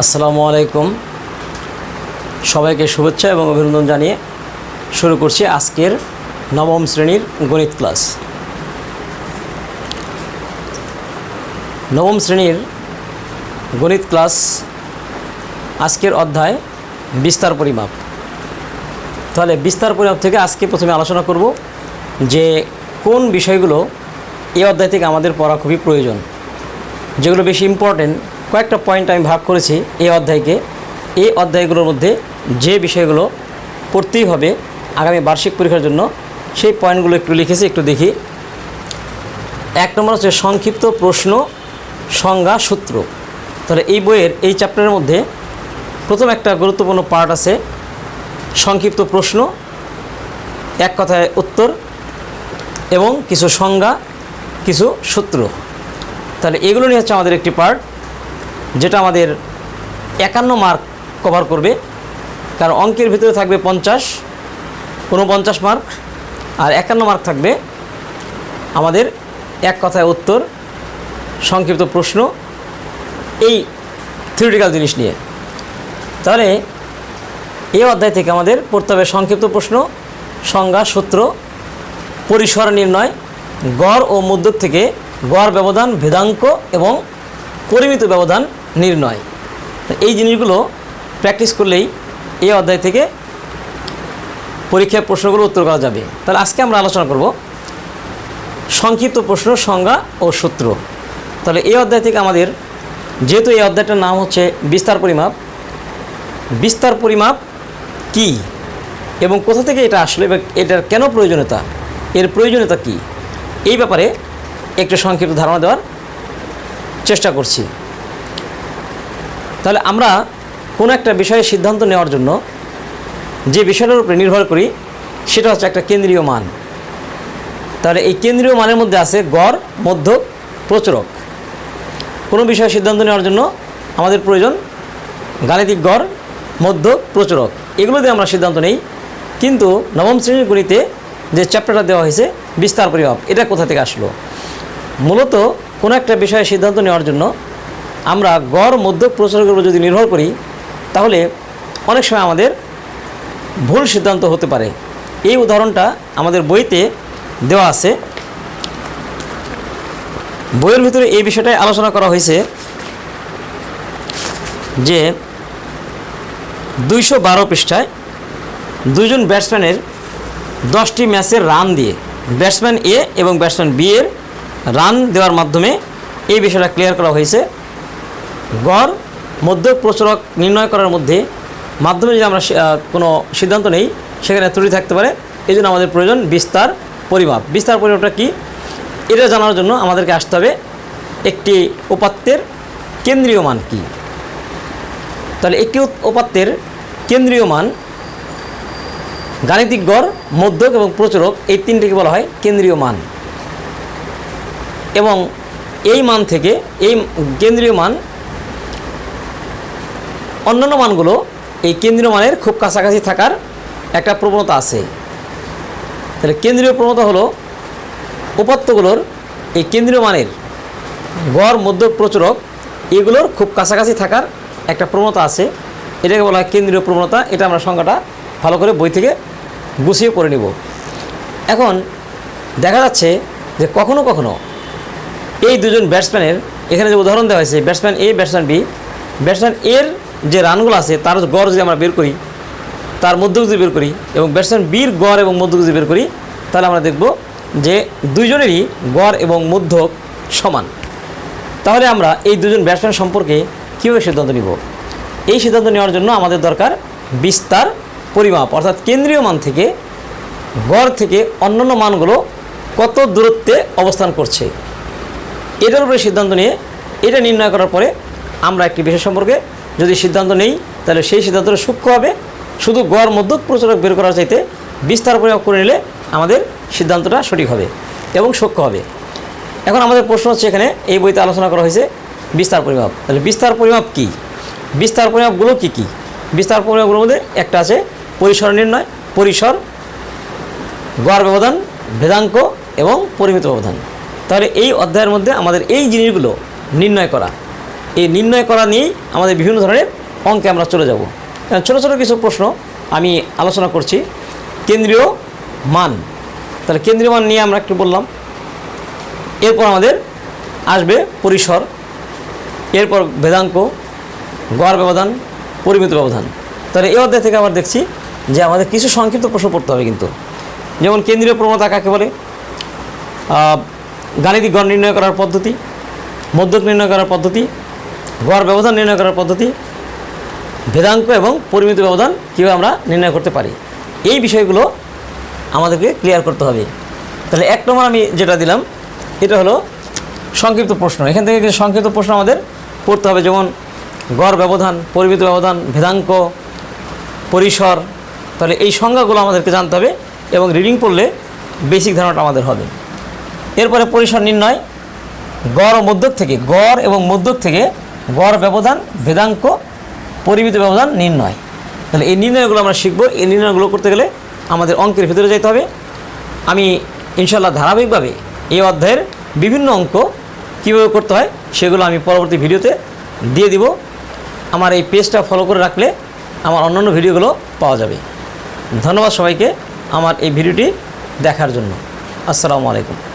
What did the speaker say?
আসসালামু আলাইকুম। সবাইকে শুভেচ্ছা এবং অভিনন্দন জানিয়ে শুরু করছি আজকের নবম শ্রেণির গণিত ক্লাস। নবম শ্রেণির গণিত ক্লাস আজকের অধ্যায় বিস্তার পরিমাপ। তাহলে বিস্তার পরিমাপ থেকে আজকে প্রথমে আলোচনা করব যে কোন বিষয়গুলো এই অধ্যায় থেকে আমাদের পড়া খুবই প্রয়োজন, যেগুলো বেশি ইম্পর্টেন্ট কয়েকটা পয়েন্ট আমি ভাগ করেছি এই অধ্যায়কে। এই অধ্যায়গুলোর মধ্যে যে বিষয়গুলো পড়তেই হবে আগামী বার্ষিক পরীক্ষার জন্য, সেই পয়েন্টগুলো একটু লিখেছি, একটু দেখি। এক নম্বর হচ্ছে সংক্ষিপ্ত প্রশ্ন সংজ্ঞা সূত্র। তাহলে এই বইয়ের এই চ্যাপ্টারের মধ্যে প্রথম একটা গুরুত্বপূর্ণ পার্ট আছে, সংক্ষিপ্ত প্রশ্ন, এক কথায় উত্তর এবং কিছু সংজ্ঞা, কিছু সূত্র। তাহলে এগুলো নিয়ে হচ্ছে আমাদের একটি পার্ট যেটা আমাদের একান্ন মার্ক কভার করবে। কারণ অঙ্কের ভিতরে থাকবে পঞ্চাশ, উনপঞ্চাশ মার্ক আর একান্ন মার্ক থাকবে আমাদের এক কথায় উত্তর, সংক্ষিপ্ত প্রশ্ন এই থিওরিটিক্যাল জিনিস নিয়ে। তাহলে এই অধ্যায় থেকে আমাদের পড়তে হবে সংক্ষিপ্ত প্রশ্ন, সংজ্ঞা, সূত্র, পরিসর নির্ণয়, গড় ও মধ্যক থেকে গড় ব্যবধান, ভেদাঙ্ক এবং পরিমিত ব্যবধান নির্ণয়। এই জিনিসগুলো প্র্যাকটিস করলেই এই অধ্যায় থেকে পরীক্ষার প্রশ্নগুলো উত্তর করা যাবে। তাহলে আজকে আমরা আলোচনা করব সংক্ষিপ্ত প্রশ্ন, সংজ্ঞা ও সূত্র। তাহলে এই অধ্যায় থেকে আমাদের যেহেতু এই অধ্যায়টার নাম হচ্ছে বিস্তার পরিমাপ বিস্তার পরিমাপ কি এবং কোথা থেকে এটা আসলো এবং এটার কেন প্রয়োজনীয়তা, এর প্রয়োজনীয়তা কি, এই ব্যাপারে একটু সংক্ষিপ্ত ধারণা দেওয়ার চেষ্টা করছি। তাহলে আমরা কোনো একটা বিষয়ে সিদ্ধান্ত নেওয়ার জন্য যে বিষয়টার উপরে নির্ভর করি, সেটা হচ্ছে একটা কেন্দ্রীয় মান। তাহলে এই কেন্দ্রীয় মানের মধ্যে আছে গড়, মধ্য, প্রচুরক। কোনো বিষয়ে সিদ্ধান্ত নেওয়ার জন্য আমাদের প্রয়োজন গাণিতিক গড়, মধ্য, প্রচুরক। এগুলো দিয়ে আমরা সিদ্ধান্ত নেই। কিন্তু নবম শ্রেণির গণিতে যে চ্যাপ্টারটা দেওয়া হয়েছে, বিস্তার পরিমাপ, এটা কোথা থেকে আসলো? মূলত কোনো একটা বিষয়ে সিদ্ধান্ত নেওয়ার জন্য আমরা গড় মধ্য প্রচুরকের উপর যদি নির্ভর করি, তাহলে অনেক সময় আমাদের ভুল সিদ্ধান্ত হতে পারে। এই উদাহরণটা আমাদের বইতে দেওয়া আছে। বইয়ের ভিতরে এই বিষয়টাই আলোচনা করা হয়েছে যে দুইশো বারো পৃষ্ঠায় দুইজন ব্যাটসম্যানের দশটি ম্যাচের রান দিয়ে, ব্যাটসম্যান এ এবং ব্যাটসম্যান বি এর রান দেওয়ার মাধ্যমে এই বিষয়টা ক্লিয়ার করা হয়েছে। গড় মধ্য প্রচুরক নির্ণয় করার মধ্যে মাধ্যমে যদি আমরা কোনো সিদ্ধান্ত নেই, সেখানে ত্রুটি থাকতে পারে। এই জন্য আমাদের প্রয়োজন বিস্তার পরিমাপ। বিস্তার পরিমাপটা কি? এটা জানার জন্য আমাদেরকে আসতে হবে একটি উপাত্তের কেন্দ্রীয় মান কি? তাহলে একটি উপাত্তের কেন্দ্রীয় মান গাণিতিক গড়, মধ্যক এবং প্রচুরক এই তিনটিকে বলা হয় কেন্দ্রীয় মান। এবং এই মান থেকে, এই কেন্দ্রীয় মান অন্যান্য মানগুলো এই কেন্দ্রীয় মানের খুব কাছাকাছি থাকার একটা প্রবণতা আছে। তাহলে কেন্দ্রীয় প্রবণতা হলো উপাত্তগুলোর এই কেন্দ্রীয় মানের গড় মধ্য প্রচুরক এগুলোর খুব কাছাকাছি থাকার একটা প্রবণতা আছে। এটাকে বলা হয় কেন্দ্রীয় প্রবণতা। এটা আমরা সংখ্যাটা ভালো করে বই থেকে গুছিয়ে করে নিব। এখন দেখা যাচ্ছে যে কখনো কখনো এই দুজন ব্যাটসম্যানের এখানে যে উদাহরণ দেওয়া হয়েছে batsman A batsman B batsman এর যে রানগুলো আছে, তার গড় যদি আমরা বের করি, তার মধ্যক যদি বের করি এবং ব্যাটসম্যান বীর, গড় এবং মধ্যক যদি বের করি, তাহলে আমরা দেখব যে দুইজনেরই গড় এবং মধ্যক সমান। তাহলে আমরা এই দুজন ব্যাটসম্যান সম্পর্কে কীভাবে সিদ্ধান্ত নিব? এই সিদ্ধান্ত নেওয়ার জন্য আমাদের দরকার বিস্তার পরিমাপ, অর্থাৎ কেন্দ্রীয় মান থেকে গড় থেকে অন্যান্য মানগুলো কত দূরত্বে অবস্থান করছে। এটার উপরে সিদ্ধান্ত নিয়ে এটা নির্ণয় করার পরে আমরা একটি বিষয় সম্পর্কে যদি সিদ্ধান্ত নেই, তাহলে সেই সিদ্ধান্তটা সূক্ষ্ম হবে। শুধু গড় মধ্যক প্রচুরক বের করার চাইতে বিস্তার পরিমাপ করে নিলে আমাদের সিদ্ধান্তটা সঠিক হবে এবং সূক্ষ্ম হবে। এখন আমাদের প্রশ্ন হচ্ছে এখানে, এই বইতে আলোচনা করা হয়েছে বিস্তার পরিমাপ। তাহলে বিস্তার পরিমাপ কি? বিস্তার পরিমাপগুলো কি কি? বিস্তার পরিমাপগুলোর মধ্যে একটা আছে পরিসর নির্ণয়, পরিসর, গড় ব্যবধান, ভেদাঙ্ক এবং পরিমিত ব্যবধান। তাহলে এই অধ্যায়ের মধ্যে আমাদের এই জিনিসগুলো নির্ণয় করা। এই নির্ণয় করা নিয়েই আমাদের বিভিন্ন ধরনের অঙ্কে আমরা চলে যাব। ছোটো ছোটো কিছু প্রশ্ন আমি আলোচনা করছি। কেন্দ্রীয় মান। তাহলে কেন্দ্রীয় মান নিয়ে আমরা একটু বললাম। এরপর আমাদের আসবে পরিসর, এরপর বেদাঙ্ক, গড় ব্যবধান, পরিমিত ব্যবধান। তাহলে এই অধ্যায় থেকে আমরা দেখছি যে আমাদের কিছু সংক্ষিপ্ত প্রশ্ন পড়তে হবে কিন্তু। যেমন কেন্দ্রীয় প্রবণতা কাকে বলে? গাণিতিক গড় নির্ণয় করার পদ্ধতি, মধ্যক নির্ণয় করার পদ্ধতি গড় ব্যবধান নির্ণয় করার পদ্ধতি ভেদাঙ্ক এবং পরিমিত ব্যবধান কীভাবে আমরা নির্ণয় করতে পারি, এই বিষয়গুলো আমাদেরকে ক্লিয়ার করতে হবে। তাহলে এক নম্বর আমি যেটা দিলাম, এটা হলো সংক্ষিপ্ত প্রশ্ন। এখান থেকে কিছু সংক্ষিপ্ত প্রশ্ন আমাদের পড়তে হবে, যেমন গড় ব্যবধান, পরিমিত ব্যবধান ভেদাঙ্ক পরিসর। তাহলে এই সংজ্ঞাগুলো আমাদেরকে জানতে হবে এবং রিডিং পড়লে বেসিক ধারণাটা আমাদের হবে। এরপরে পরিসর নির্ণয়, গড় ও মধ্যক থেকে, গড় এবং মধ্যক থেকে গড় ব্যবধান ভেদাঙ্ক পরিমিত ব্যবধান, নির্ণয়। তাহলে এই নির্ণয়গুলো আমরা শিখব। এই নির্ণয়গুলো করতে গেলে আমাদের অঙ্কের ভিতরে যেতে হবে। আমি ইনশাল্লাহ ধারাবাহিকভাবে এই অধ্যায়ের বিভিন্ন অঙ্ক কীভাবে করতে হয় সেগুলো আমি পরবর্তী ভিডিওতে দিয়ে দিব। আমার এই পেজটা ফলো করে রাখলে আমার অন্যান্য ভিডিওগুলো পাওয়া যাবে। ধন্যবাদ সবাইকে আমার এই ভিডিওটি দেখার জন্য। আসসালামু আলাইকুম।